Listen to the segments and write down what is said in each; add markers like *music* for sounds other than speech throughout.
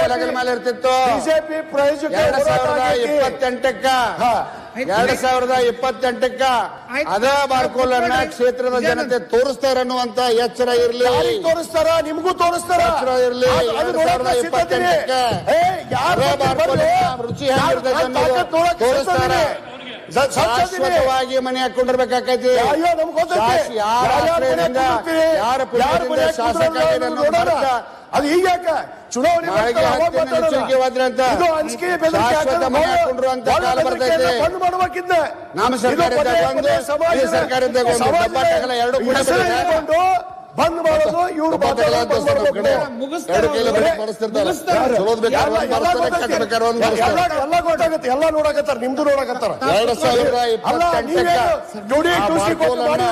ಕೆಳಗಲ ಮೇಲೆ ಇರ್ತಿತ್ತು. ಬಿಜೆಪಿ ಪ್ರಾಯೋಜಕ ಎರಡ್ ಸಾವಿರದ. ಇಪ್ಪತ್ತೆಂಟಕ್ಕ. ಎರಡ್ ಸಾವಿರದ ಇಪ್ಪತ್ತೆಂಟಕ್ಕ. ಅದ ಬಾರ್ಕೋಲನ್ನ ಕ್ಷೇತ್ರದ ಜನತೆ ತೋರಿಸ್ತಾರ ಅನ್ನುವಂತ ಎಚ್ಚರ ಇರ್ಲಿ. ತೋರಿಸ್ತಾರ? ನಿಮಗೂ ತೋರಿಸ್ತಾರ? ಎಚ್ಚರ ಇರ್ಲಿ. ಎರಡ್ ಸಾವಿರದ ರುಚಿ ಅನ್ನೋದು ತೋರಿಸ್ತಾರೆ. ಶಾಶ್ವತವಾಗಿ ಮನೆ ಹಾಕೊಂಡಿರ್ಬೇಕಾಕೈತಿ. ಯಾರ ಯಾರ್ ಶಾಸಕ ಅದು ಈಗ ಯಾಕ? ಚುನಾವಣೆ. ಬಂದ್ ಮಾಡೋದು ಇವ್ರು ಎಲ್ಲ ಗೊತ್ತಾಗತ್ತೆ ಎಲ್ಲ ನೋಡಕತ್ತಾರ ನಿಮ್ದು ನೋಡಕತ್ತಾರ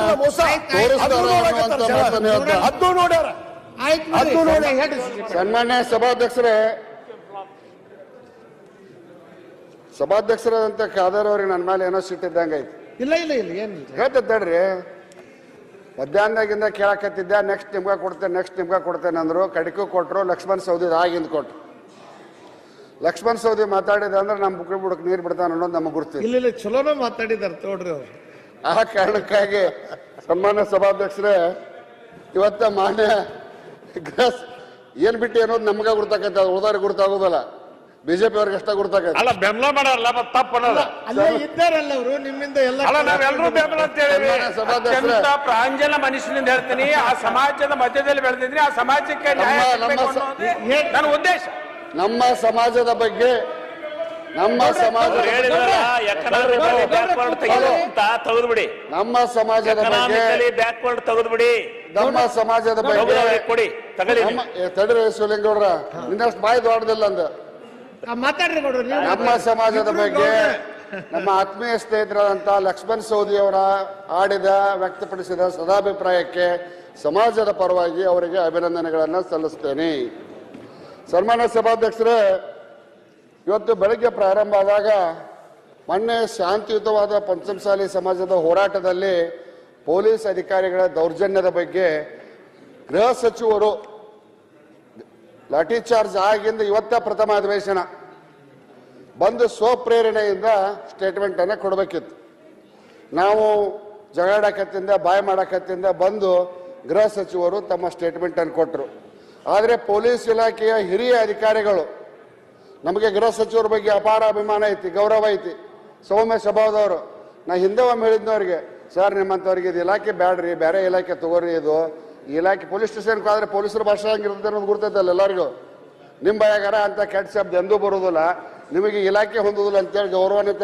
ಎರಡು ಮೋಸ? ನೋಡ್ಯಾರ. ಆಯ್ತು ಅದು ನೋಡಿ. ಹೇಳಿ ಸನ್ಮಾನ್ಯ ಸಭಾಧ್ಯಕ್ಷರೇ ಸಭಾಧ್ಯಕ್ಷರಾದಂತ ಖಾದರ್ ಅವ್ರಿಗೆ ನನ್ನ ಮೇಲೆ ಏನೋ ಸಿಟ್ಟಿದ್ದಂಗೆ ಐತಿ. ಇಲ್ಲ ಇಲ್ಲ ಇಲ್ಲ ಏನಿಲ್ಲ ಹೇಳ್ತೇಳ್ರಿ ಮಧ್ಯಾಹ್ನದಾಗಿಂದ ಕೇಳಕತ್ತಿದ್ದೆ ನೆಕ್ಸ್ಟ್ ನಿಮ್ಗೆ ಕೊಡ್ತೇನೆ ನೆಕ್ಸ್ಟ್ ನಿಮ್ಗೆ ಕೊಡ್ತೇನೆ ಅಂದ್ರು ಕಡಿಕು ಕೊಟ್ರು ಲಕ್ಷ್ಮಣ್ ಸೌದಿ ಆಗಿಂದ ಕೊಟ್ರು. ಲಕ್ಷ್ಮಣ್ ಸೌದಿ ಮಾತಾಡಿದ ಅಂದ್ರೆ ನಮ್ಮ ಬುಕ್ ಬುಡಕ್ ನೀರು ಬಿಡ್ತಾನೆ ಅನ್ನೋದು ನಮಗೆ ಗುರುತು. ಇಲ್ಲ ಇಲ್ಲ ಚಲೋನ ಮಾತಾಡಿದಾರೆ ತೋಡ್ರಿ ಅವ್ರು. ಆ ಕಾರಣಕ್ಕಾಗಿ ಸನ್ಮಾನ್ಯ ಸಭಾಧ್ಯಕ್ಷರೇ ಇವತ್ತ ಮಾನ್ಯ ಗ್ರಸ್ ಏನ್ ಬಿಟ್ಟು ಅನ್ನೋದು ನಮ್ಗ ಗುರ್ತಾಕೈತೆ ಅದು ಉಳಿದವ್ರಿಗೆ ಗುರ್ತಾಗೋದಲ್ಲ. ಬಿಜೆಪಿ ಅವ್ರಿಗೆ ಅಷ್ಟ ಗುರ್ತಾಕೈತೆ ಅಲ್ಲ ಬೆಂಬಲ ಮಾಡಲ್ಲ ಮತ್ತೆ ತಪ್ಪು ಅನ್ನೋದು. ಅಲ್ಲೇ ಇದ್ದಾರಲ್ಲ ಅವರು ನಿಮ್ಮಿಂದ ಎಲ್ಲ ಅಲ್ಲ ನಾವೆಲ್ಲರೂ ಬೆಂಬಲ ಅಂತ ಹೇಳಿವಿ. ಸಭಾಧ್ಯಕ್ಷರೇ. ಅತ್ಯಂತ ಪ್ರಾಂಜಲ ಮನುಷ್ಯನಿಂದ ಹೇಳ್ತೀನಿ ಆ ಸಮಾಜದ ಮಧ್ಯದಲ್ಲಿ ಬೆಳೆದಿದ್ರೆ ಆ ಸಮಾಜಕ್ಕೆ ನ್ಯಾಯ ನಮ್ಮ- ನಮ್ಮ ಸ- ಅನ್ನೋದೇ ನನ್ನ ಉದ್ದೇಶ. ನಮ್ಮ ಸಮಾಜದ ಬಗ್ಗೆ ನಮ್ಮ ಸಮಾಜ ಹೇಳಿದ್ರಲ್ಲ ಎಕನಾಮಿಕಲಿ ಬ್ಯಾಕ್ವರ್ಡ್ ತೆಗೆದು ಅಂತ ನಮ್ಮ ಸಮಾಜದ ಬಗ್ಗೆ ಬ್ಯಾಕ್ವರ್ಡ್ ತೆಗೆದ್ಬಿಡಿ. ನಮ್ಮ ಸಮಾಜದ ಬಗ್ಗೆ ತೆಗೆದ್ಬಿಡಿ, ಕೊಡಿ ತಗಲಿ ನಮ್ಮ ಏ, ತಡ್ರಿ ಶಿವಲಿಂಗೌಡ್ರ ನಿನ್ನಷ್ಟು ಬಾಯಿ ದೊಡ್ಡದಿಲ್ಲ ಅಂದ. ಆ, ಮಾತಾಡ್ರಿ ನೋಡ್ರಿ ನಮ್ಮ ಸಮಾಜದ ಬಗ್ಗೆ ನಮ್ಮ ಆತ್ಮೀಯ ಸ್ನೇಹಿತರಾದಂತ ಲಕ್ಷ್ಮಣ್ ಸೌದಿ ಅವರ ಆಡಿದ ವ್ಯಕ್ತಪಡಿಸಿದ ಸದಾಭಿಪ್ರಾಯಕ್ಕೆ ಸಮಾಜದ ಪರವಾಗಿ ಅವರಿಗೆ ಅಭಿನಂದನೆಗಳನ್ನು ಸಲ್ಲಿಸ್ತೇನೆ. ಸನ್ಮಾನ್ಯ ಸಭಾಧ್ಯಕ್ಷರೇ ಇವತ್ತು ಬೆಳಗ್ಗೆ ಪ್ರಾರಂಭ ಆದಾಗ ಮೊನ್ನೆ ಶಾಂತಿಯುತವಾದ ಪಂಚಮಸಾಲಿ ಸಮಾಜದ ಹೋರಾಟದಲ್ಲಿ ಪೊಲೀಸ್ ಅಧಿಕಾರಿಗಳ ದೌರ್ಜನ್ಯದ ಬಗ್ಗೆ ಗೃಹ ಸಚಿವರು ಲಾಠಿ ಚಾರ್ಜ್ ಆಗಿಂದ ಇವತ್ತ ಪ್ರಥಮ ಅಧಿವೇಶನ. ಬಂದು ಸ್ವಪ್ರೇರಣೆಯಿಂದ ಸ್ಟೇಟ್ಮೆಂಟ್ ಅನ್ನ ಕೊಡಬೇಕಿತ್ತು. ನಾವು ಜಗಳಾಡಕತ್ತಿಂದ ಬಾಯ್ ಮಾಡಕತ್ತಿಂದ ಬಂದು ಗೃಹ ಸಚಿವರು ತಮ್ಮ ಸ್ಟೇಟ್ಮೆಂಟ್ ಅನ್ನು ಕೊಟ್ಟರು. ಆದರೆ ಪೊಲೀಸ್ ಇಲಾಖೆಯ ಹಿರಿಯ ಅಧಿಕಾರಿಗಳು ನಮಗೆ ಗೃಹ ಸಚಿವರ ಬಗ್ಗೆ ಅಪಾರ ಅಭಿಮಾನ ಐತಿ ಗೌರವ ಐತಿ. ಸೌಮ್ಯ ಸ್ವಭಾವದವರು. ನಾ ಹಿಂದೆ ಒಮ್ಮೆ ಹೇಳಿದ್ನವ್ರಿಗೆ ಸರ್ ನಿಮ್ಮಂಥವ್ರಿಗೆ ಇದು ಇಲಾಖೆ ಬ್ಯಾಡ್ರಿ ಬೇರೆ ಇಲಾಖೆ ತಗೋರಿ ಇದು. ಇಲಾಖೆ ಪೊಲೀಸ್ ಸ್ಟೇಷನ್ಗೆ ಹೋದ್ರೆ ಪೊಲೀಸರ ಭಾಷೆ ಹೆಂಗಿರ್ತದೆ ಅನ್ನೋದು ಗುರ್ತೈತಲ್ಲ ಎಲ್ಲರಿಗೂ. ನಿಮ್ಮ ಬಯಾಗಾರ ಅಂತ ಕೆಟ್ಟ ಶಬ್ದ ಎಂದೂ ಬರುವುದಿಲ್ಲ. ನಿಮಗೆ ಇಲಾಖೆ ಹೊಂದುದಿಲ್ಲ ಅಂತೇಳಿ ಗೌರವಾನ್ವಿತ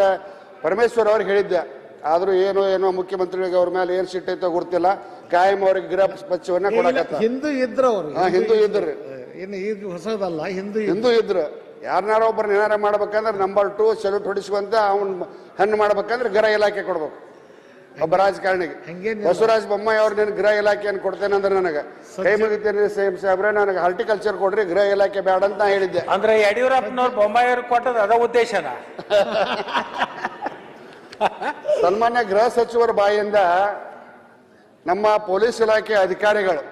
ಪರಮೇಶ್ವರ್ ಅವ್ರಿಗೆ ಹೇಳಿದ್ದೆ. ಆದರೂ ಏನು ಏನೋ ಮುಖ್ಯಮಂತ್ರಿಗಳಿಗೆ ಅವ್ರ ಮೇಲೆ ಏನ್ ಸಿಟ್ಟೈತೋ ಗೊತ್ತಿಲ್ಲ. ಕಾಯಂ ಅವ್ರಿಗೆ ಗೃಹ ಸ್ವಚ್ಛವನ್ನ ಕೊಡಕತ್ತ. ಹಿಂದೂ ಇದ್ರು ಹಿಂದೂ ಇದ್ರಿ. ಇನ್ನು ಇದು ಹೊಸದಲ್ಲ ಹಿಂದೂ. ಹಿಂದೂ ಇದ್ರು. ಯಾರನ್ನಾರ ಒಬ್ಬರು ಏನಾರ ಮಾಡ್ಬೇಕಂದ್ರೆ ನಂಬರ್ ಟು ಸೆಲ್ಯೂಟ್ ಹೊಡಿಸುವಂತ ಅವ್ನ ಹಣ್ಣು ಮಾಡ್ಬೇಕಂದ್ರೆ ಗೃಹ ಇಲಾಖೆ ಕೊಡ್ಬೇಕು. ಒಬ್ಬ ರಾಜಕಾರಣಿಗೆ. ಬಸವರಾಜ ಬೊಮ್ಮಾಯಿ ಅವ್ರು ನಿನ್ ಗೃಹ ಇಲಾಖೆಯನ್ನು ಕೊಡ್ತೇನೆ ಅಂದ್ರೆ ನನಗೆ. ಕೈ ಮುಗಿತೇನೆ ಸೇಮ್ ಸಾಹೇಬ್ರೆ ನನಗೆ ಹಾರ್ಟಿಕಲ್ಚರ್ ಕೊಡ್ರಿ ಗೃಹ ಇಲಾಖೆ ಬೇಡ ಅಂತ ಹೇಳಿದ್ದೆ. ಅಂದ್ರೆ ಯಡಿಯೂರಪ್ಪನವ್ರು ಬೊಮ್ಮಾಯಿಯವ್ರು ಕೊಟ್ಟದ ಅದ ಉದ್ದೇಶನ? ಸನ್ಮಾನ್ಯ ಗೃಹ ಸಚಿವರ ಬಾಯಿಯಿಂದ ನಮ್ಮ ಪೊಲೀಸ್ ಇಲಾಖೆ ಅಧಿಕಾರಿಗಳು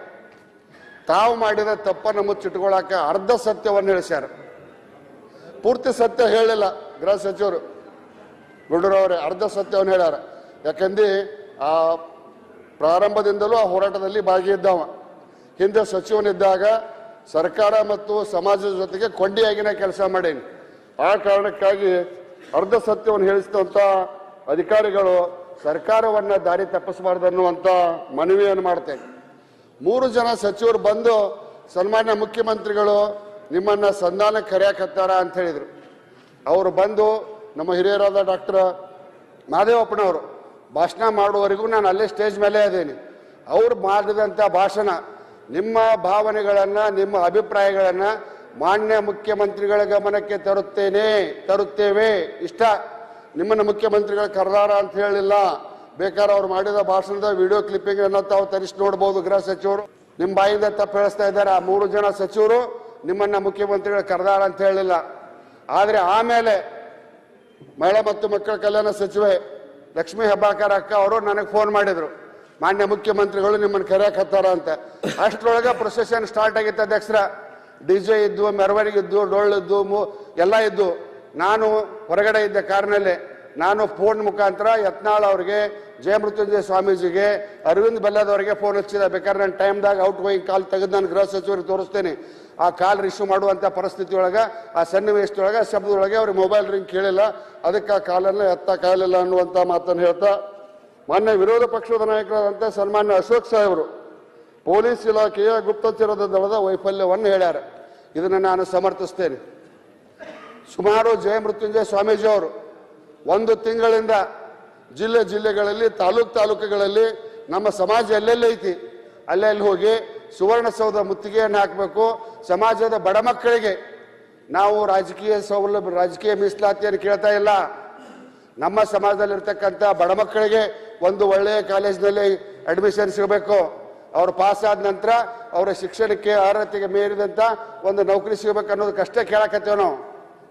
ತಾವು ಮಾಡಿದ ತಪ್ಪನ್ನು ಮುಚ್ಚಿಟ್ಕೊಳ್ಳಾಕ ಅರ್ಧ ಸತ್ಯವನ್ನು ಹೇಳಿಸ್ಯಾರ. ಪೂರ್ತಿ ಸತ್ಯ ಹೇಳಿಲ್ಲ ಗೃಹ ಸಚಿವರು. ಗುಂಡೂರವರೇ ಅರ್ಧ ಸತ್ಯವನ್ನು ಹೇಳ್ಯಾರ. ಯಾಕಂದ್ರೆ ಆ ಪ್ರಾರಂಭದಿಂದಲೂ ಆ ಹೋರಾಟದಲ್ಲಿ ಭಾಗಿಯಿದ್ದವ. ಹಿಂದೆ ಸಚಿವನಿದ್ದಾಗ ಸರ್ಕಾರ ಮತ್ತು ಸಮಾಜದ ಜೊತೆಗೆ ಕೊಂಡಿಯಾಗಿನ ಕೆಲಸ ಮಾಡೇನಿ. ಆ ಕಾರಣಕ್ಕಾಗಿ ಅರ್ಧ ಸತ್ಯವನ್ನು ಹೇಳಿಸಿದಂಥ ಅಧಿಕಾರಿಗಳು ಸರ್ಕಾರವನ್ನ ದಾರಿ ತಪ್ಪಿಸಬಾರ್ದು ಅನ್ನುವಂಥ ಮನವಿಯನ್ನು ಮಾಡ್ತೇನೆ. ಮೂರು ಜನ ಸಚಿವರು ಬಂದು ಸನ್ಮಾನ್ಯ ಮುಖ್ಯಮಂತ್ರಿಗಳು ನಿಮ್ಮನ್ನ ಸಂಧಾನಕ್ಕೆ ಕರೆಯಕತ್ತಾರ ಅಂತ ಹೇಳಿದ್ರು. ಅವರು ಬಂದು ನಮ್ಮ ಹಿರಿಯರಾದ ಡಾಕ್ಟರ್ ಮಾದೇವಪ್ಪನವರು, ಭಾಷಣ ಮಾಡುವವರೆಗೂ ನಾನು ಅಲ್ಲೇ ಸ್ಟೇಜ್ ಮೇಲೆ ಅದೇನಿ ಅವ್ರು ಮಾಡಿದಂಥ ಭಾಷಣ, ನಿಮ್ಮ ಭಾವನೆಗಳನ್ನ, ನಿಮ್ಮ ಅಭಿಪ್ರಾಯಗಳನ್ನ ಮಾನ್ಯ ಮುಖ್ಯಮಂತ್ರಿಗಳ ಗಮನಕ್ಕೆ ತರುತ್ತೇನೆ, ತರುತ್ತೇವೆ. ಇಷ್ಟ. ನಿಮ್ಮನ್ನ ಮುಖ್ಯಮಂತ್ರಿಗಳ ಕರೆದಾರ ಅಂತ ಹೇಳಿಲ್ಲ. ಬೇಕಾದ್ರೆ ಅವ್ರು ಮಾಡಿದ ಭಾಷಣದ ವಿಡಿಯೋ ಕ್ಲಿಪ್ಪಿಂಗ್ ಅನ್ನ ತಾವು ತರಿಸಿ ನೋಡ್ಬೋದು ಗೃಹ ಸಚಿವರು. ನಿಮ್ಮ ಬಾಯಿಂದ ತಪ್ಪು ಹೇಳಿಸ್ತಾ ಇದ್ದಾರೆ ಆ ಮೂರು ಜನ ಸಚಿವರು. ನಿಮ್ಮನ್ನ ಮುಖ್ಯಮಂತ್ರಿಗಳು ಕರೆದಾರ ಅಂತ ಹೇಳಿಲ್ಲ ಆದರೆ ಆಮೇಲೆ ಮಹಿಳಾ ಮತ್ತು ಮಕ್ಕಳ ಕಲ್ಯಾಣ ಸಚಿವೆ ಲಕ್ಷ್ಮೀ ಹೆಬ್ಬಾಳ್ಕರ್ ಅಕ್ಕ ಅವರು ನನಗೆ ಫೋನ್ ಮಾಡಿದ್ರು. ಮಾನ್ಯ ಮುಖ್ಯಮಂತ್ರಿಗಳು ನಿಮ್ಮನ್ನು ಕರೆಯಕತ್ತಾರ ಅಂತ. ಅಷ್ಟರೊಳಗೆ ಪ್ರೊಸೆಷನ್ ಸ್ಟಾರ್ಟ್ ಆಗಿತ್ತು ಅಧ್ಯಕ್ಷರ. ಡಿ ಜೆ ಇದ್ದು, ಮೆರವಣಿಗೆ ಇದ್ದು ಡೊಳ್ಳಿದ್ದು ಮೂ, ಎಲ್ಲ ಇದ್ದು. ನಾನು ಹೊರಗಡೆ ಇದ್ದ ಕಾರಿನಲ್ಲಿ ನಾನು ಫೋನ್ ಮುಖಾಂತರ ಯತ್ನಾಳ್ ಅವ್ರಿಗೆ ಜಯಮೃತ್ಯುಂಜಯ ಸ್ವಾಮೀಜಿಗೆ ಅರವಿಂದ್ ಬೆಲ್ಲದವರಿಗೆ ಫೋನ್ ಹಚ್ಚಿದ. ಬೇಕಾದ್ರೆ ನನ್ನ ಟೈಮ್ದಾಗ ಔಟ್ ಗೋಯಿಂಗ್ ಕಾಲ್ ತೆಗೆದು ನಾನು ಗೃಹ ಸಚಿವರಿಗೆ ತೋರಿಸ್ತೇನೆ. ಆ ಕಾಲ್ ರಿಶ್ಯೂ ಮಾಡುವಂಥ ಪರಿಸ್ಥಿತಿ ಒಳಗೆ ಆ ಸನ್ನಿವೇಶದೊಳಗೆ, ಶಬ್ದದೊಳಗೆ ಅವ್ರಿಗೆ ಮೊಬೈಲ್ ರಿಂಗ್ ಕೇಳಿಲ್ಲ. ಅದಕ್ಕೆ ಆ ಕಾಲನ್ನು ಎತ್ತ ಕಾಲಿಲ್ಲ ಅನ್ನುವಂಥ ಮಾತನ್ನು ಹೇಳ್ತಾ ಮಾನ್ಯ ವಿರೋಧ ಪಕ್ಷದ ನಾಯಕರಾದಂಥ ಸನ್ಮಾನ್ಯ ಅಶೋಕ್ ಸಾಹೇಬರು ಪೊಲೀಸ್ ಇಲಾಖೆಯ ಗುಪ್ತಚರದ ದಳದ ವೈಫಲ್ಯವನ್ನು ಹೇಳ್ಯಾರ. ಇದನ್ನು ನಾನು ಸಮರ್ಥಿಸ್ತೇನೆ. ಸುಮಾರು ಜಯ ಮೃತ್ಯುಂಜಯ ಸ್ವಾಮೀಜಿ ಅವರು ಒಂದು ತಿಂಗಳಿಂದ ಜಿಲ್ಲೆ ಜಿಲ್ಲೆಗಳಲ್ಲಿ, ತಾಲೂಕ್ ತಾಲೂಕುಗಳಲ್ಲಿ ನಮ್ಮ ಸಮಾಜ ಎಲ್ಲೆಲ್ಲಿ ಐತಿ? ಅಲ್ಲೆಲ್ಲಿ ಹೋಗಿ ಸುವರ್ಣಸೌಧ ಮುತ್ತಿಗೆಯನ್ನು ಹಾಕಬೇಕು. ಸಮಾಜದ ಬಡ ಮಕ್ಕಳಿಗೆ ನಾವು ರಾಜಕೀಯ ಸೌಲಭ್ಯ, ರಾಜಕೀಯ ಮೀಸಲಾತಿಯನ್ನು ಕೇಳ್ತಾ ಇಲ್ಲ. ನಮ್ಮ ಸಮಾಜದಲ್ಲಿರ್ತಕ್ಕಂಥ ಬಡ ಮಕ್ಕಳಿಗೆ ಒಂದು ಒಳ್ಳೆಯ ಕಾಲೇಜಿನಲ್ಲಿ ಅಡ್ಮಿಷನ್ ಸಿಗಬೇಕು. ಅವ್ರು ಪಾಸ್ ಆದ ನಂತರ ಅವರ ಶಿಕ್ಷಣಕ್ಕೆ ಅರ್ಹತೆಗೆ ಮೀರಿದಂಥ ಒಂದು ನೌಕರಿ ಸಿಗಬೇಕು ಅನ್ನೋದು ಕಷ್ಟ ಕೇಳಕತ್ತೇವೆ ನಾವು.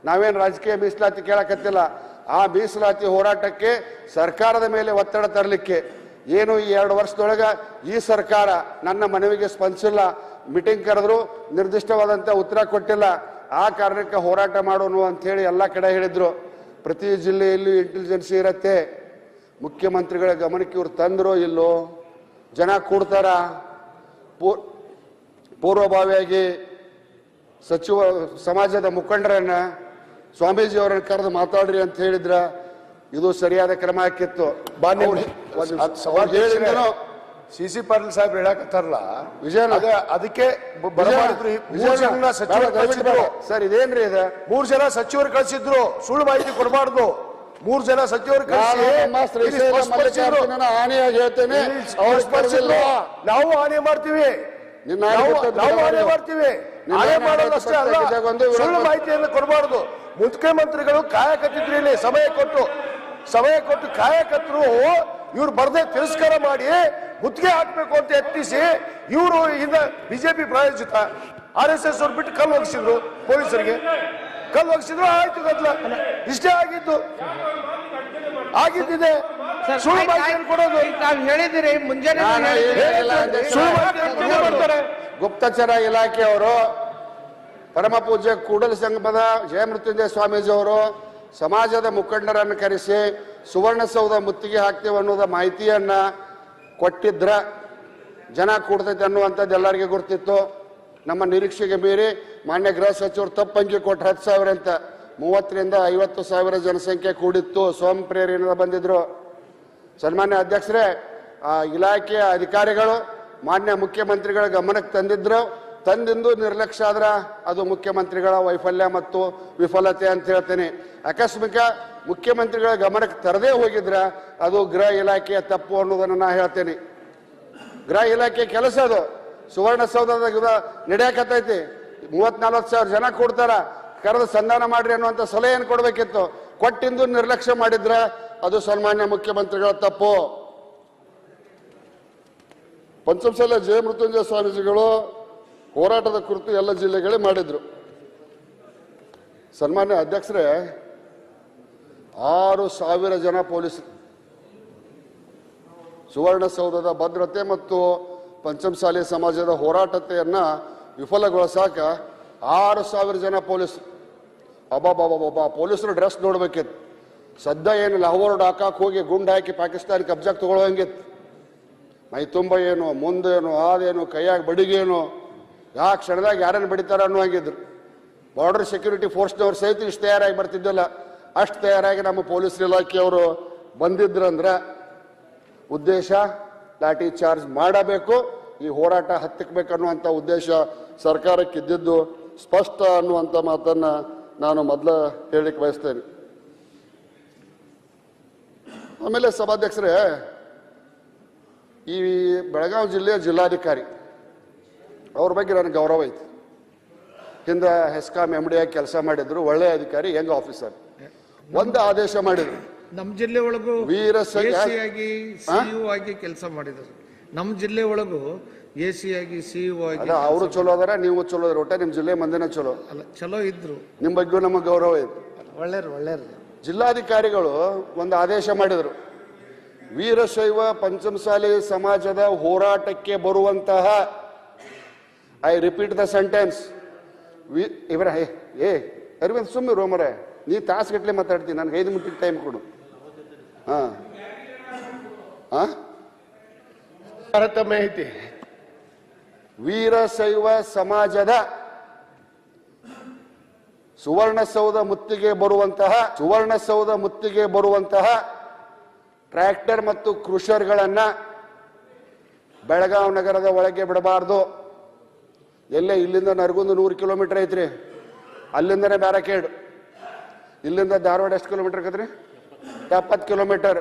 ನಾವೇನು ರಾಜಕೀಯ ಮೀಸಲಾತಿ ಕೇಳಕತ್ತಿಲ್ಲ. ಆ ಮೀಸಲಾತಿ ಹೋರಾಟಕ್ಕೆ ಸರ್ಕಾರದ ಮೇಲೆ ಒತ್ತಡ ತರಲಿಕ್ಕೆ ಏನು ಈ ಎರಡು ವರ್ಷದೊಳಗೆ ಈ ಸರ್ಕಾರ ನನ್ನ ಮನವಿಗೆ ಸ್ಪಂದಿಸಿಲ್ಲ, ಮೀಟಿಂಗ್ ಕರೆದ್ರು ನಿರ್ದಿಷ್ಟವಾದಂಥ ಉತ್ತರ ಕೊಟ್ಟಿಲ್ಲ, ಆ ಕಾರಣಕ್ಕೆ ಹೋರಾಟ ಮಾಡೋನು ಅಂಥೇಳಿ ಎಲ್ಲ ಕಡೆ ಹೇಳಿದರು. ಪ್ರತಿ ಜಿಲ್ಲೆಯಲ್ಲೂ ಇಂಟೆಲಿಜೆನ್ಸಿ ಇರತ್ತೆ. ಮುಖ್ಯಮಂತ್ರಿಗಳ ಗಮನಕ್ಕೆ ಇವ್ರು ತಂದ್ರೋ ಇಲ್ಲೋ? ಜನ ಕೂಡ್ತಾರ? ಪೂರ್ವಭಾವಿಯಾಗಿ ಸಚಿವ, ಸಮಾಜದ ಮುಖಂಡರನ್ನ ಸ್ವಾಮೀಜಿ ಅವರನ್ನು ಕರೆದು ಮಾತಾಡ್ರಿ ಅಂತ ಹೇಳಿದ್ರ ಇದು ಸರಿಯಾದ ಕ್ರಮ ಆಕಿತ್ತು ಸಿ ಸಿ ಪಾಟೀಲ್ ಸಾಹೇಬ್ ಹೇಳಕತ್ತಾರಲ್ಲ ವಿಜಯನ- ಅದೇ ಅದಕ್ಕೆ ಸರ್ ಇದೇನ್ರಿ ಇದೆ? ಮೂರ್ ಜನ ಸಚಿವರು ಕಳಿಸಿದ್ರು. ಸುಳ್ಳು ಮಾಹಿತಿ ಕೊಡಬಾರ್ದು. ಮೂರ್ ಜನ ಸಚಿವರು ಹೇಳ್ತೇನೆ. ನಾವು ಹಾನಿ ಮಾಡ್ತೀವಿ. ನಾವು ಹಾನಿ. ಮಾಡ್ತೀವಿ. ಮಾಡೋದಷ್ಟೇ ಅಲ್ಲ. ಸುಳ್ಳು ಮಾಹಿತಿಯನ್ನು ಕೊಡಬಾರ್ದು. ಮುಖ್ಯಮಂತ್ರಿಗಳು ಕಾಯಕತ್ತಿದ್ರು ಇಲ್ಲಿ ಸಮಯ ಕೊಟ್ಟು ಸಮಯ ಕೊಟ್ಟು ಕಾಯಕತ್ರು ಇವ್ರು ಬರ್ದೇ ತಿರಸ್ಕಾರ ಮಾಡಿ ಮುತ್ತಿಗೆ ಹಾಕ್ಬೇಕು ಅಂತ ಯತ್ನಿಸಿ ಇವರು ಇದ ಬಿಜೆಪಿ ಪ್ರಾಯೋಜಿತ ಆರ್ ಎಸ್ ಎಸ್ ಅವ್ರು ಬಿಟ್ಟು ಕಲ್ಲು ಒಗಿಸಿದ್ರು ಪೊಲೀಸರಿಗೆ. ಕಲ್ಲು ಒಗಿಸಿದ್ರು ಆಯ್ತು ಗದ್ಲ. ಇಷ್ಟೇ ಆಗಿದ್ದು. ಆಗಿದ್ದಿದೆ. ಸುಳ್ಳು ಕೊಡೋದು. ತಾವ್ ಹೇಳಿದಿರಿ ಮುಂಜಾನೆ. ಸುಳ್ಳು ಮಾಹಿತಿಯನ್ನು ಮಾಡ್ತಾರೆ ಗುಪ್ತಚರ ಇಲಾಖೆಯವರು ಪರಮ ಪೂಜ್ಯ ಕೂಡಲ ಸಂಗಮದ ಜಯಮೃತ್ಯುಂಜಯ ಸ್ವಾಮೀಜಿ ಅವರು ಸಮಾಜದ ಮುಖಂಡರನ್ನು ಕರೆಸಿ ಸುವರ್ಣಸೌಧ ಮುತ್ತಿಗೆ ಹಾಕ್ತೇವೆ ಅನ್ನೋದ ಮಾಹಿತಿಯನ್ನು ಕೊಟ್ಟಿದ್ರ ಜನ ಕೂಡ್ತೈತೆ ಅನ್ನುವಂಥದ್ದು ಎಲ್ಲರಿಗೆ ಗೊತ್ತಿತ್ತು ನಮ್ಮ ನಿರೀಕ್ಷೆಗೆ ಮೀರಿ ಮಾನ್ಯ ಗೃಹ ಸಚಿವರು ತಪ್ಪಂಗಿ ಕೊಟ್ಟು ಹತ್ತು ಸಾವಿರ ಅಂತ. ಮೂವತ್ತರಿಂದ ಐವತ್ತು ಸಾವಿರ ಜನಸಂಖ್ಯೆ ಕೂಡಿತ್ತು. ಸ್ವಯಂ ಪ್ರೇರಣೆ ಬಂದಿದ್ರು. ಸನ್ಮಾನ್ಯ ಅಧ್ಯಕ್ಷರೇ, ಆ ಇಲಾಖೆಯ ಅಧಿಕಾರಿಗಳು, ಮಾನ್ಯ ಮುಖ್ಯಮಂತ್ರಿಗಳ ಗಮನಕ್ಕೆ ತಂದಿದ್ರು. ತಂದಿಂದು ನಿರ್ಲಕ್ಷ್ಯ ಆದ್ರೆ ಅದು ಮುಖ್ಯಮಂತ್ರಿಗಳ ವೈಫಲ್ಯ ಮತ್ತು ವಿಫಲತೆ ಅಂತ ಹೇಳ್ತೇನೆ. ಆಕಸ್ಮಿಕ ಮುಖ್ಯಮಂತ್ರಿಗಳ ಗಮನಕ್ಕೆ ತರದೇ ಹೋಗಿದ್ರೆ ಅದು ಗೃಹ ಇಲಾಖೆಯ ತಪ್ಪು ಅನ್ನೋದನ್ನು ನಾ ಹೇಳ್ತೇನೆ. ಗೃಹ ಇಲಾಖೆ ಕೆಲಸ ಅದು. ಸುವರ್ಣಸೌಧದ ನಡೆಯಕತ್ತೈತಿ. ಮೂವತ್ ನಲ್ವತ್ತು ಸಾವಿರ ಜನ ಕೊಡ್ತಾರ. ಕರೆದು ಸಂಧಾನ ಮಾಡ್ರಿ ಅನ್ನುವಂಥ ಸಲಹೆಯನ್ನು ಕೊಡಬೇಕಿತ್ತು. ಕೊಟ್ಟಿಂದು ನಿರ್ಲಕ್ಷ್ಯ ಮಾಡಿದ್ರೆ ಅದು ಸನ್ಮಾನ್ಯ ಮುಖ್ಯಮಂತ್ರಿಗಳ ತಪ್ಪು. ಪಂಚಮಸಾಲ ಜಯ ಮೃತ್ಯುಂಜಯ ಸ್ವಾಮೀಜಿಗಳು ಹೋರಾಟದ ಕುರಿತು ಎಲ್ಲ ಜಿಲ್ಲೆಗಳೇ ಮಾಡಿದ್ರು. ಸನ್ಮಾನ್ಯ ಅಧ್ಯಕ್ಷರೇ, ಆರು ಸಾವಿರ ಜನ ಪೊಲೀಸ್ ಸುವರ್ಣಸೌಧದ ಭದ್ರತೆ ಮತ್ತು ಪಂಚಮಸಾಲಿ ಸಮಾಜದ ಹೋರಾಟತೆಯನ್ನು ವಿಫಲಗೊಳಿಸಾಕ ಆರು ಸಾವಿರ ಜನ ಪೊಲೀಸ್ ಅಬ್ಬಾಬಾಬಾಬಾ ಪೊಲೀಸರು ಡ್ರೆಸ್ ನೋಡ್ಬೇಕಿತ್ತು. ಸದ್ದ ಏನು ಲಹೋರ್ಡ್ ಹಾಕಾಕ್ ಹೋಗಿ ಗುಂಡಾಕಿ ಹಾಕಿ ಪಾಕಿಸ್ತಾನ ಕಬ್ಜಾಕ್ ತಗೊಳ್ಳೋಂಗಿತ್ತು ಮೈ ತುಂಬ ಏನು, ಮುಂದೇನು ಅದೇನು ಕೈಯಾಗ ಬಡಿಗೇನು ಯಾ ಕ್ಷಣದಾಗ ಯಾರನ್ನು ಬಡಿತಾರ ಅನ್ನೋ ಹಂಗಿದ್ರು. ಬಾರ್ಡರ್ ಸೆಕ್ಯೂರಿಟಿ ಫೋರ್ಸ್ನವ್ರು ಸಹಿತ ಇಷ್ಟು ತಯಾರಾಗಿ ಬರ್ತಿದ್ದಲ್ಲ. ಅಷ್ಟು ತಯಾರಾಗಿ ನಮ್ಮ ಪೊಲೀಸ್ ಇಲಾಖೆಯವರು ಬಂದಿದ್ರಂದ್ರೆ ಉದ್ದೇಶ ಲಾಠಿ ಚಾರ್ಜ್ ಮಾಡಬೇಕು, ಈ ಹೋರಾಟ ಹತ್ತಿಕ್ಬೇಕನ್ನುವಂಥ ಉದ್ದೇಶ ಸರ್ಕಾರಕ್ಕೆ ಇದ್ದಿದ್ದು ಸ್ಪಷ್ಟ ಅನ್ನುವಂಥ ಮಾತನ್ನು ನಾನು ಮೊದಲ ಹೇಳಿಕ್ ಬಯಸ್ತೇನೆ. ಆಮೇಲೆ ಸಭಾಧ್ಯಕ್ಷರೇ, ಈ ಬೆಳಗಾವಿ ಜಿಲ್ಲೆಯ ಜಿಲ್ಲಾಧಿಕಾರಿ ಅವ್ರ ಬಗ್ಗೆ ನನಗೆ ಗೌರವ ಐತಿ. ಹಿಂದೆ ಹೆಸ್ಕಾಂ ಎಂ ಡಿ ಆಗಿ ಕೆಲಸ ಮಾಡಿದ್ರು ಒಳ್ಳೆ ಅಧಿಕಾರಿ ಯಂಗ್ ಆಫೀಸರ್ ಒಂದು ಆದೇಶ ಮಾಡಿದ್ರು. ನಮ್ಮ ಜಿಲ್ಲೆ ಒಳಗೂ ವೀರ ಎಸಿ ಆಗಿ ಸಿಇಒ ಆಗಿ ಕೆಲಸ ಮಾಡಿದ್ರು. ನಮ್ಮ ಜಿಲ್ಲೆ ಒಳಗೂ ಸಿ ಆಗಿ ಸಿ ಆಗಿ ಅದ ಅವರು ಚಲೋ ಅದರ ನೀವು ಚಲೋ ಅದ್ರ ಒಟ್ಟ ನಿಮ್ಮ ಜಿಲ್ಲೆ ಮಂದಿನ ಚಲೋ. ಅಲ್ಲ ಚಲೋ ಇದ್ರು. ನಿಮ್ಮ ಬಗ್ಗೆಯೂ ನಮಗೆ ಗೌರವ ಐತಿ. ಒಳ್ಳೆಯರು ಒಳ್ಳೆಯರು ಜಿಲ್ಲಾಧಿಕಾರಿಗಳು ಒಂದು ಆದೇಶ ಮಾಡಿದರು. ವೀರಶೈವ ಪಂಚಮಸಾಲಿ ಸಮಾಜದ ಹೋರಾಟಕ್ಕೆ ಬರುವಂತಹ I repeat the sentence we ಇವರ ಏ ಏ ಅರವಿಂದ್ ಸುಮ್ಮನೆ ರೋಮರೆ ನೀ ತಾಸುಗಟ್ಟಲೆ ಮಾತಾಡ್ತೀನಿ ನನಗೆ ಐದು ಮಿನಿಟ್ ಟೈಮ್ ಕೊಡು. ಹಾಂ. ಹಾಂ? ಐತಿ ವೀರಶೈವ ಸಮಾಜದ ಸುವರ್ಣಸೌಧ ಮುತ್ತಿಗೆ ಬರುವಂತಹ ಸುವರ್ಣಸೌಧ ಮುತ್ತಿಗೆ ಬರುವಂತಹ ಟ್ರ್ಯಾಕ್ಟರ್ ಮತ್ತು ಕ್ರುಷರ್ಗಳನ್ನು ಬೆಳಗಾವಿ ನಗರದ ಒಳಗೆ ಬಿಡಬಾರ್ದು. ಎಲ್ಲೇ, ಇಲ್ಲಿಂದ ನರಗೊಂದು ನೂರು ಕಿಲೋಮೀಟರ್ ಐತ್ರಿ. ಅಲ್ಲಿಂದನೇ ಬ್ಯಾರಕೇಡ್. ಇಲ್ಲಿಂದ ಧಾರವಾಡ ಎಷ್ಟು ಕಿಲೋಮೀಟರ್ ಆಕತ್ರಿ? ಎಪ್ಪತ್ತು ಕಿಲೋಮೀಟರ್.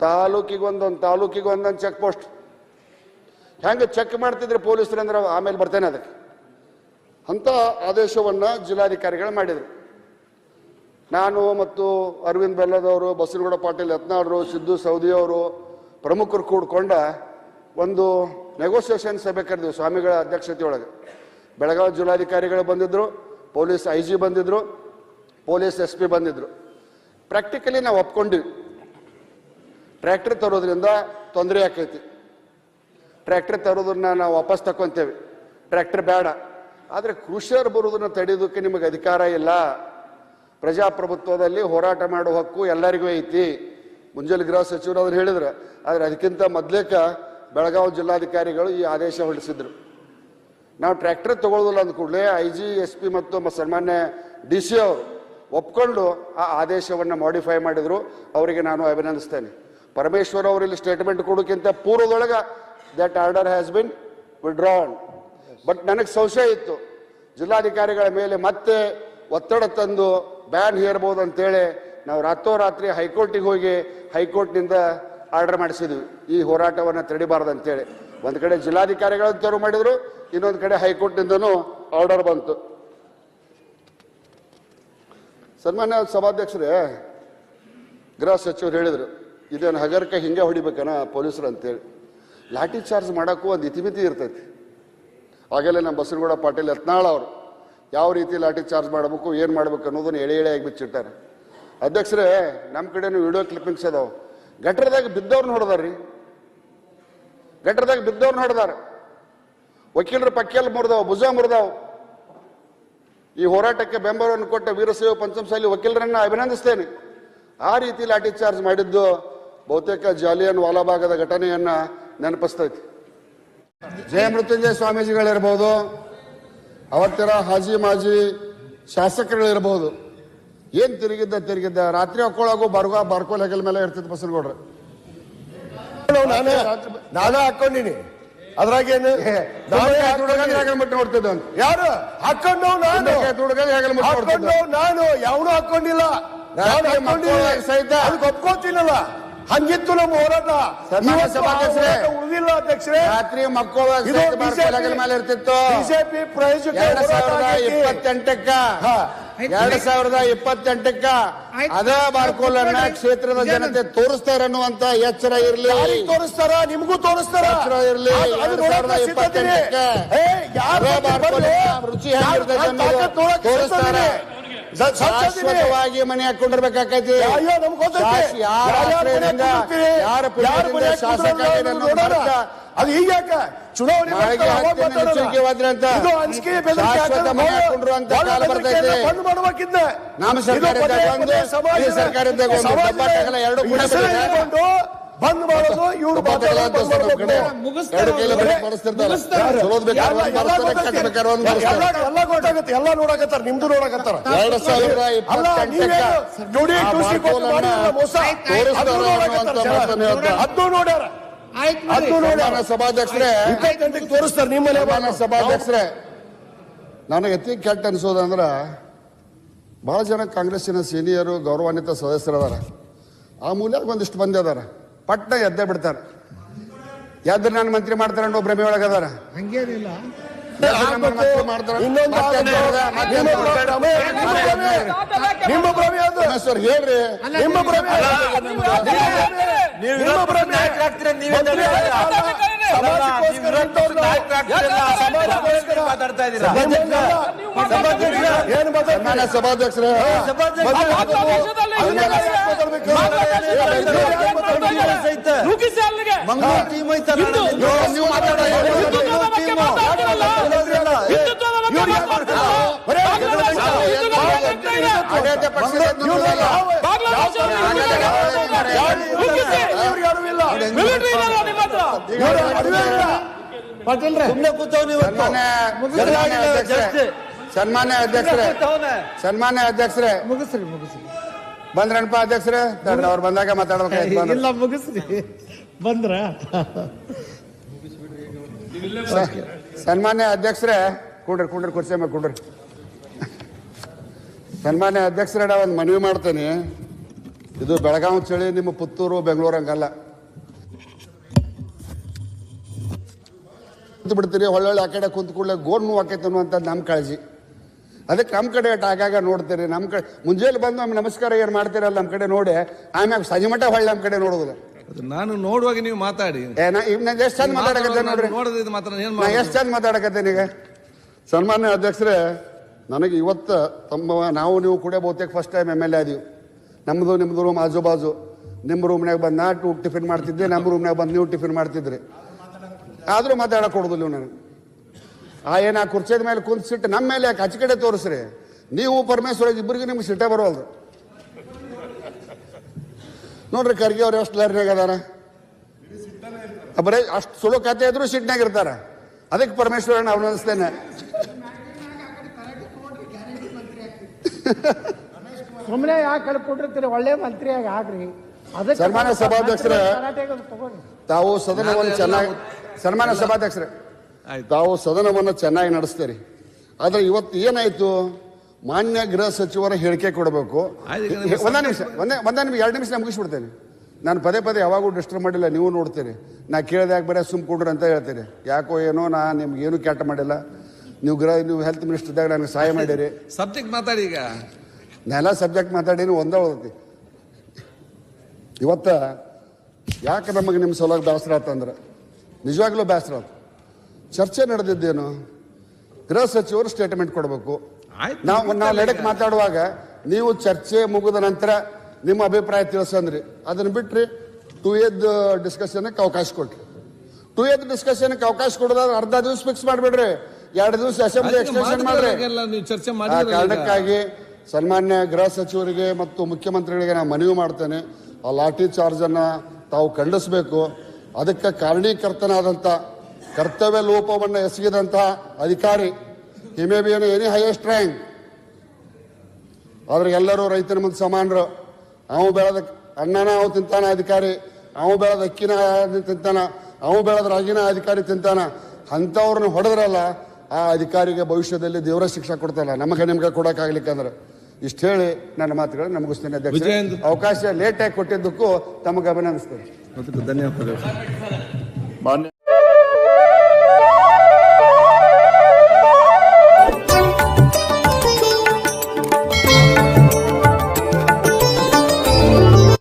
ತಾಲೂಕಿಗೆ ಒಂದೊಂದು ತಾಲೂಕಿಗೆ ಒಂದೊಂದು ಚೆಕ್ ಪೋಸ್ಟ್ ಹೆಂಗೆ ಚೆಕ್ ಮಾಡ್ತಿದ್ರೆ ಪೊಲೀಸರು ಅಂದ್ರೆ ಆಮೇಲೆ ಬರ್ತೇನೆ ಅದಕ್ಕೆ. ಅಂತ ಆದೇಶವನ್ನ ಜಿಲ್ಲಾಧಿಕಾರಿಗಳು ಮಾಡಿದರು. ನಾನು ಮತ್ತು ಅರವಿಂದ್ ಬೆಲ್ಲದವರು, ಬಸನಗೌಡ ಪಾಟೀಲ್ ಯತ್ನಾಳರು, ಸಿದ್ದು ಸೌದಿಯವರು ಪ್ರಮುಖರು ಕೂಡ್ಕೊಂಡ ಒಂದು ನೆಗೋಸಿಯೇಷನ್ ಸಭೆ ಕರೆದಿವಿ ಸ್ವಾಮಿಗಳ ಅಧ್ಯಕ್ಷತೆಯೊಳಗೆ. ಬೆಳಗಾವಿ ಜಿಲ್ಲಾಧಿಕಾರಿಗಳು ಬಂದಿದ್ರು, ಪೊಲೀಸ್ ಐ ಜಿ ಬಂದಿದ್ರು, ಪೊಲೀಸ್ ಎಸ್ ಪಿ ಬಂದಿದ್ರು. ಪ್ರಾಕ್ಟಿಕಲಿ ನಾವು ಒಪ್ಕೊಂಡಿವಿ. ಟ್ರ್ಯಾಕ್ಟರ್ ತರೋದ್ರಿಂದ ತೊಂದರೆ ಆಕೈತಿ. ಟ್ರ್ಯಾಕ್ಟರ್ ತರೋದನ್ನ ನಾವು ವಾಪಸ್ ತಕೊಂತೇವೆ. ಟ್ರ್ಯಾಕ್ಟರ್ ಬೇಡ. ಆದರೆ ಕೃಷಿಯರು ಬರೋದನ್ನ ತಡೆಯೋದಕ್ಕೆ ನಿಮಗೆ ಅಧಿಕಾರ ಇಲ್ಲ. ಪ್ರಜಾಪ್ರಭುತ್ವದಲ್ಲಿ ಹೋರಾಟ ಮಾಡುವ ಹಕ್ಕು ಎಲ್ಲರಿಗೂ ಐತಿ. ಮುಂಜಾನೆ ಗೃಹ ಸಚಿವರು ಅದನ್ನು ಹೇಳಿದ್ರು. ಆದರೆ ಅದಕ್ಕಿಂತ ಮೊದಲೇಕ ಬೆಳಗಾವಿ ಜಿಲ್ಲಾಧಿಕಾರಿಗಳು ಈ ಆದೇಶ ಹೊರಡಿಸಿದ್ರು. ನಾವು ಟ್ರ್ಯಾಕ್ಟರ್ ತಗೊಳ್ಳೋದಿಲ್ಲ ಅಂದ ಕೂಡಲೇ ಐ ಜಿ ಎಸ್ ಪಿ ಮತ್ತು ಸನ್ಮಾನ್ಯ ಡಿ ಸಿ ಅವರು ಒಪ್ಕೊಂಡು ಆ ಆದೇಶವನ್ನು ಮಾಡಿಫೈ ಮಾಡಿದ್ರು. ಅವರಿಗೆ ನಾನು ಅಭಿನಂದಿಸ್ತೇನೆ. ಪರಮೇಶ್ವರ್ ಅವರು ಇಲ್ಲಿ ಸ್ಟೇಟ್ಮೆಂಟ್ ಕೊಡೋಕ್ಕಿಂತ ಪೂರ್ವದೊಳಗೆ that order has been withdrawn but ನನಗೆ ಸಂಶಯ ಇತ್ತು. ಜಿಲ್ಲಾಧಿಕಾರಿಗಳ ಮೇಲೆ ಮತ್ತೆ ಒತ್ತಡ ತಂದು ಬ್ಯಾನ್ ಹೇರ್ಬೋದು ಅಂತೇಳಿ ನಾವು ರಾತ್ರೋರಾತ್ರಿ ಹೈಕೋರ್ಟಿಗೆ ಹೋಗಿ ಹೈಕೋರ್ಟ್ನಿಂದ ಆರ್ಡರ್ ಮಾಡಿಸಿದ್ವಿ. ಈ ಹೋರಾಟವನ್ನು ತಡಿಬಾರ್ದು ಅಂತೇಳಿ. ಒಂದು ಕಡೆ ಜಿಲ್ಲಾಧಿಕಾರಿಗಳನ್ನು ತೆರವು ಮಾಡಿದ್ರು, ಇನ್ನೊಂದು ಕಡೆ ಹೈಕೋರ್ಟ್ನಿಂದನೂ ಆರ್ಡರ್ ಬಂತು. ಸನ್ಮಾನ್ಯ ಸಭಾಧ್ಯಕ್ಷರೇ, ಗೃಹ ಸಚಿವರು ಹೇಳಿದರು, ಇದೇನು ಹಗರಕ್ಕೆ ಹಿಂಗೆ ಹೊಡಿಬೇಕನ ಪೊಲೀಸರು ಅಂತೇಳಿ. ಲಾಠಿ ಚಾರ್ಜ್ ಮಾಡೋಕ್ಕೂ ಒಂದು ಇತಿಮಿತಿ ಇರ್ತೈತಿ. ಆಗಲೇ ನಮ್ಮ ಬಸನಗೌಡ ಪಾಟೀಲ್ ಯತ್ನಾಳ್ ಅವರು, ಯಾವ ರೀತಿ ಲಾಠಿ ಚಾರ್ಜ್ ಮಾಡಬೇಕು, ಏನು ಮಾಡ್ಬೇಕು ಅನ್ನೋದನ್ನು ಎಳೆ ಎಳೆಯಾಗಿ ಬಿಚ್ಚಿಟ್ಟಾರೆ. ಅಧ್ಯಕ್ಷರೇ ನಮ್ಮ ಕಡೆನೂ ವಿಡಿಯೋ ಕ್ಲಿಪ್ಪಿಂಗ್ಸ್ ಅದಾವ ಗಟ್ರದಾಗ ಬಿದ್ದವ್ರನ್ನ ಹೊಡೆದಾರ್ರಿ. ಗಟ್ರದಾಗ ಬಿದ್ದವ್ರನ್ನ ಹೊಡೆದಾರ. ವಕೀಲರ ಪಕ್ಕೆಲ್ ಮುರಿದಾವ, ಭುಜ ಮುರಿದಾವ. ಈ ಹೋರಾಟಕ್ಕೆ ಬೆಂಬಲವನ್ನು ಕೊಟ್ಟ ವೀರಶೈವ ಪಂಚಮಸಾಲಿ ವಕೀಲರನ್ನ ಅಭಿನಂದಿಸ್ತೇನೆ. ಆ ರೀತಿ ಲಾಠಿ ಚಾರ್ಜ್ ಮಾಡಿದ್ದು ಬಹುತೇಕ ಜಾಲಿಯನ್ ವಾಲಾಬಾಗದ ಘಟನೆಯನ್ನ ನೆನಪಿಸ್ತೈತಿ. ಜಯ ಮೃತ್ಯುಂಜಯ ಸ್ವಾಮೀಜಿಗಳಿರ್ಬೋದು, ಅವತ್ತಿರ ಹಾಜಿ ಮಾಜಿ ಶಾಸಕರುಗಳಿರ್ಬೋದು ಏನ್ ತಿರುಗಿದ್ದ ತಿರುಗಿದ್ದ? ರಾತ್ರಿ ಹಾಕೊಳ್ಳೋಗು ಬರ್ಗ ಬಾರ್ಕೋಲ್ ಹೆಗಲ ಮೇಲೆ ಇರ್ತಿತ್ತು ಬಸನಗೌಡ್ರೆ. ನಾನೇ ನಾನೇ ಹಾಕೊಂಡಿನಿ ಅದ್ರಾಗೇನು ನೋಡ್ತಿದ್ದ ಯಾರು? ಹಾಕೊಂಡು ನಾನು. ಹಾಕೊಂಡು ನಾನು. ಯಾವನು ಹಾಕೊಂಡಿಲ್ಲ. ಅದಕ್ಕೆ ಒಪ್ಕೋತೀನಲ್ಲ. ಹಂಗಿತ್ತು ನಮ್ಮ ಹೋರಾಟ. ಉಳಿದಿಲ್ಲ ಅಧ್ಯಕ್ಷರೇ. ರಾತ್ರಿ ಮಕ್ಕಳು ಮೇಲೆ ಇರ್ತಿತ್ತು. ಬಿಜೆಪಿ ಪ್ರಯೋಜಕ ಇಪ್ಪತ್ತೆಂಟಕ್ಕ ಹಾ. ಎರಡ್ ಸಾವಿರದ ಇಪ್ಪತ್ತೆಂಟಕ್ಕ ಅದ ಬಾರ್ಕೋಲನ್ನ ಕ್ಷೇತ್ರದ ಜನತೆ ತೋರಿಸ್ತಾರ ಅನ್ನುವಂತ ಎಚ್ಚರ ಇರ್ಲಿ. ತೋರಿಸ್ತಾರ? ನಿಮಗೂ ತೋರಿಸ್ತಾರ? ಎಚ್ಚರ ಇರ್ಲಿ. ಎರಡ್ ಸಾವಿರದ? ರುಚಿ ತೋರಿಸ್ತಾರೆ. ಶಾಶ್ವತವಾಗಿ ಮನೆ ಹಾಕೊಂಡಿರ್ಬೇಕಾಕೈತಿ ಯಾರ ಯಾರ್ ಶಾಸಕ ಅದು ಈಗ ಯಾಕ? ಚುನಾವಣೆ. ಬಂದ್ ಮಾಡೋದು ಇವ್ರು ಎಲ್ಲ- ಗೊತ್ತಾಗತ್ತೆ ಎಲ್ಲ ನೋಡಕತ್ತಾರ. ನಿಮ್ದು ನೋಡಕತ್ತಾರ. ಎರಡು ಬಾರ್ಕೋಲನ್ನ ಮೋಸ. ಅದನ್ನೂ ನೋಡ್ಯಾರ. ನೋಡ್ಯಾರ ಸನ್ಮಾನ್ಯ ಸಭಾಧ್ಯಕ್ಷರೇ. ಇಪ್ಪತ್ತೆಂಟಕ್ಕೆ ತೋರಿಸ್ತಾರೆ ನಿಮ್ಮನೆ ಸಭಾಧ್ಯಕ್ಷರೇ ನನಗೆ ಅತಿ ಕೆಟ್ಟ ಅನಿಸೋದಂದ್ರೆ ಬಹಳ ಜನ ಕಾಂಗ್ರೆಸ್ಸಿನ ಸೀನಿಯರು ಗೌರವಾನ್ವಿತ ಸದಸ್ಯರದಾರ. ಆ ಮೂಲಕ ಒಂದಿಷ್ಟು ಮಂದಿ ಅದಾರ. ಪಟ್ಟ ಎದ್ದೇ ಬಿಡ್ತಾರೆ. ಎದ್ದು ನಾನು ಮಂತ್ರಿ ಮಾಡ್ತಾರೆ ಅನ್ನೋ ಭ್ರಮೆ ಒಳಗದಾರ ಹಂಗೇನಿಲ್ಲ. ನಿಮ್ಮ ಭ್ರಮೆ ಅದು. ಸರ್ ಹೇಳ್ರಿ. ನಿಮ್ಮ ಭ್ರಮೆ ನಿಮ್ಮ ಭ್ರಮೆ ಏನ್? ಸನ್ಮಾನ್ಯ ಸಭಾಧ್ಯಕ್ಷರೇ ಯಾಕೆ ಮಾತಾಡ್ಬೇಕು? ಯಾಕೆ ನೀವು ಮಾತಾಡೋ ಸನ್ಮಾನ್ಯ ಅಧ್ಯಕ್ಷರ. ಸನ್ಮಾನ್ಯ ಅಧ್ಯಕ್ಷರೇ. ಮುಗಿಸ್ರಿ ಮುಗಿಸ್ರಿ ಬಂದ್ರಣ್ಪ ಅಧ್ಯಕ್ಷರೇ. ಅವ್ರು ಬಂದಾಗ ಮಾತಾಡ್ಬೇಕಾಯ್ತು ಮುಗಿಸ್ರಿ. ಬಂದ್ರ? ಸನ್ಮಾನ್ಯ ಅಧ್ಯಕ್ಷರೇ. ಕೂಡ್ರಿ ಕೂಡ್ರಿ ಕುರ್ಸಿ ಮೇಲೆ ಕೂಡ್ರಿ. ಸನ್ಮಾನ್ಯ ಅಧ್ಯಕ್ಷರೇ ನಾ ಒಂದು ಮನವಿ ಮಾಡ್ತೇನೆ. ಇದು ಬೆಳಗಾವಿ ಚಳಿ ನಿಮ್ಮ ಪುತ್ತೂರು ಬೆಂಗಳೂರು ಹಂಗಲ್ಲ. ಕುಂತು ಬಿಡ್ತೀರಿ ಒಳ್ಳೊಳ್ಳೆ ಆ ಕಡೆ ಕುಂತ ಕೂಡಲೇ ಗೋಡ್ ನೋವು ಆಕೈತೆ ಅನ್ನುವಂಥದ್ದು ನಮ್ಮ ಕಾಳಜಿ. ಅದಕ್ಕೆ ನಮ್ಮ ಕಡೆ ಆಗಾಗ ನೋಡ್ತೀರಿ ನಮ್ಮ ಕಡೆ ಮುಂಜಾನೆ ಬಂದು ನಮ್ಮ ನಮಸ್ಕಾರ ಏನು ಮಾಡ್ತೀರಲ್ಲ ನಮ್ಮ ಕಡೆ ನೋಡಿ ಆಮ್ಯಾಗ ಸಂಜೆ ಮಟ್ಟ ಹೊಳ್ಳಿ ನಮ್ಮ ಕಡೆ ನೋಡೋದಿಲ್ಲ ನಾನು ನೋಡುವಾಗ ನೀವು ಮಾತಾಡಿ. ಎಷ್ಟು ಚಂದ ಮಾತಾಡಕತ್ತೆ ನೋಡ್ರಿ. ಎಷ್ಟು ಚಂದ ಮಾತಾಡಕತ್ತೇನೆ ಈಗ. ಸನ್ಮಾನ್ಯ ಅಧ್ಯಕ್ಷರೇ ನನಗೆ ಇವತ್ತು ತಮ್ಮ ನಾವು ನೀವು ಕೂಡ ಬಹುತೇಕ first time M L A ನಮ್ಮದು ನಿಮ್ಮದು ರೂಮ್ ಆಜು ಬಾಜು. ನಿಮ್ಮ ರೂಮ್ನಾಗ ಬಂದು ನಾ ಟೂ ಟಿಫಿನ್ ಮಾಡ್ತಿದ್ದೆ, ನಮ್ಮ ರೂಮ್ನಾಗ ಬಂದು ನೀವು ಟಿಫಿನ್ ಮಾಡ್ತಿದ್ರಿ. ಆದರೂ ಮಾತಾಡೋಕೆ ನೀವು ನನಗೆ. ಆ ಏನು ಆ ಕುರ್ಚಿದ ಮೇಲೆ ಕುಂತು ಸಿಟ್ಟು ನಮ್ಮ ಮೇಲೆ ಯಾಕೆ ಆಚೆ ಕಡೆ ತೋರಿಸ್ರಿ? ನೀವು ಪರಮೇಶ್ವರ ಇಬ್ಬರಿಗೂ ನಿಮ್ಗೆ ಸಿಟ್ಟೆ ಬರೋಲ್ದು ನೋಡ್ರಿ ಖರ್ಗೆ ಅವ್ರು ಎಷ್ಟು ಲರ್ನಾಗ ಅದಾರ? ಬರೀ ಅಷ್ಟು ಸುಳ್ಳು ಕತೆ ಇದ್ರು ಸಿಟ್ನಾಗ ಇರ್ತಾರ. ಅದಕ್ಕೆ ಪರಮೇಶ್ವರನ ಅಭಿನಂದಿಸ್ತೇನೆ ಸುಮ್ಮನೆ ಯಾಕೆ ಕಳ್ಕೊಟ್ಟಿರ್ತೀರಿ ಒಳ್ಳೆ ಮಂತ್ರಿಯಾಗಿ ಆಗ್ರಿ. ಅದಕ್ಕೆ ಸಭಾಧ್ಯಕ್ಷರ ಸಭಾಧ್ಯಕ್ಷರೇ. ಅದು ತಾವು ಸದನವನ್ನು ಚೆನ್ನಾಗಿ ಸನ್ಮಾನ ಸಭಾಧ್ಯಕ್ಷರೇ ತಾವು ಸದನವನ್ನು ಚೆನ್ನಾಗಿ ನಡೆಸ್ತೀರಿ. ಆದ್ರೆ ಇವತ್ತು ಏನಾಯ್ತು? ಮಾನ್ಯ ಗೃಹ ಸಚಿವರ ಹೇಳಿಕೆ ಕೊಡಬೇಕು. ಒಂದ ಈಗ ನಿಮ್ಗೆ ಒಂದೇ ನಿಮಿಷ ಒಂದೇ ಒಂದೇ ನಿಮಿಷ ಎರಡು ನಿಮಿಷ ಮುಗಿಸ್ಬಿಡ್ತೇನೆ. ನಾನು ಪದೇ ಪದೇ ಯಾವಾಗೂ ಡಿಸ್ಟರ್ಬ್ ಮಾಡಿಲ್ಲ ನೀವು ನೋಡ್ತೀರಿ. ನಾ ಕೇಳಿದಾಗ ಬರೀ ಸುಮ್ ಕೊಡ್ರಿ ಅಂತ ಹೇಳ್ತೀರಿ. ಯಾಕೋ ಏನೋ ನಾ ನಿಮ್ಗೆ ಏನು ಕೆಟ್ಟ ಮಾಡಿಲ್ಲ. ನೀವು ಗೃಹ ನೀವು ಹೆಲ್ತ್ ಮಿನಿಸ್ಟರ್ದಾಗ ನನಗೆ ಸಹಾಯ *laughs* ಮಾಡಿರಿ. ಸಬ್ಜೆಕ್ಟ್ ಮಾತಾಡಿ ಈಗ. ನೆಲ ಸಬ್ಜೆಕ್ಟ್ ಮಾತಾಡೀನಿ ಒಂದೇ ಉಳ್ದೈತಿ. ಇವತ್ತ ಯಾಕೆ ನಮಗೆ ನಿಮ್ಮ ಸಲುವಾಗಿ ಬೇಸರ ಆತಂದ್ರೆ ನಿಜವಾಗ್ಲೂ ಬೇಸರ ಆತು. ಚರ್ಚೆ ನಡೆದಿದ್ದೇನು? ಗೃಹ ಸಚಿವರು ಸ್ಟೇಟ್ಮೆಂಟ್ ಕೊಡಬೇಕು. ಆಯ್ತು, ನಾವು ನಾವು ಲಡಕ್ ಮಾತಾಡುವಾಗ ನೀವು ಚರ್ಚೆ ಮುಗಿದ ನಂತರ ನಿಮ್ಮ ಅಭಿಪ್ರಾಯ ತಿಳಿಸಂದ್ರಿ. ಅದನ್ನ ಬಿಟ್ರಿ ಟು ಎದ್ ಡಿಸ್ಕಷನ್ಗೆ ಅವಕಾಶ ಕೊಟ್ರಿ. ಟು ಎದ್ ಡಿಸ್ಕಷನ್ಗೆ ಅವಕಾಶ ಕೊಡೋದಾದ್ರೆ ಅರ್ಧ ದಿವಸ ಫಿಕ್ಸ್ ಮಾಡಿಬಿಡ್ರಿ. ಎರಡು ದಿವಸ ಅಸೆಂಬ್ಲಿ ಎಕ್ಸ್ಟೆನ್ಷನ್ ಮಾಡ್ರಿ. ನೀವು ಚರ್ಚೆ ಆ ಮಾಡಿದ್ರಲ್ಲ ಈಗ. ಕಾರಣಕ್ಕಾಗಿ ಸನ್ಮಾನ್ಯ ಗೃಹ ಸಚಿವರಿಗೆ ಮತ್ತು ಮುಖ್ಯಮಂತ್ರಿಗಳಿಗೆ ನಾನು ಮನವಿ ಮಾಡ್ತೇನೆ. ಆ ಲಾಠಿ ಚಾರ್ಜನ್ನು ತಾವು ಖಂಡಿಸಬೇಕು. ಅದಕ್ಕೆ ಕಾರಣೀಕರ್ತನಾದಂಥ ಕರ್ತವ್ಯ ಲೋಪವನ್ನು ಎಸಗಿದಂತಹ ಅಧಿಕಾರಿ he may be any highest rank ಆದ್ರೆ ಎಲ್ಲರೂ ರೈತನ ಮುಂದೆ ಸಮಾನರು. ಅವು ಬೆಳೆದ ಅನ್ನನ ಅವು ತಿಂತಾನ ಅಧಿಕಾರಿ ಅವು ಬೆಳೆದ ಅಕ್ಕಿನ ತಿಂತಾನ ಅವು ಬೆಳೆದ ರಾಗಿನ ಅಧಿಕಾರಿ ತಿಂತಾನ. ಅಂಥವ್ರನ್ನ ಹೊಡೆದ್ರಲ್ಲ ಆ ಅಧಿಕಾರಿಗೆ ಭವಿಷ್ಯದಲ್ಲಿ ದೇವರ ಶಿಕ್ಷೆ ಕೊಡ್ತಲ್ಲ ನಮಗೆ ನಿಮ್ಗೆ ಕೊಡೋಕ್ಕಾಗ್ಲಿಕ್ಕಂದ್ರೆ ಇಷ್ಟು ಹೇಳಿ ನನ್ನ ಮಾತುಗಳನ್ನು ನಮಗಿಸ್ತೇನೆ ಅಧ್ಯಕ್ಷ. ಅವಕಾಶ ಲೇಟಾಗಿ ಕೊಟ್ಟಿದ್ದಕ್ಕೂ ತಮಗೆ ಅಭಿನಂದಿಸ್ತೇನೆ ಧನ್ಯವಾದಗಳು. ಮಾನ್ಯ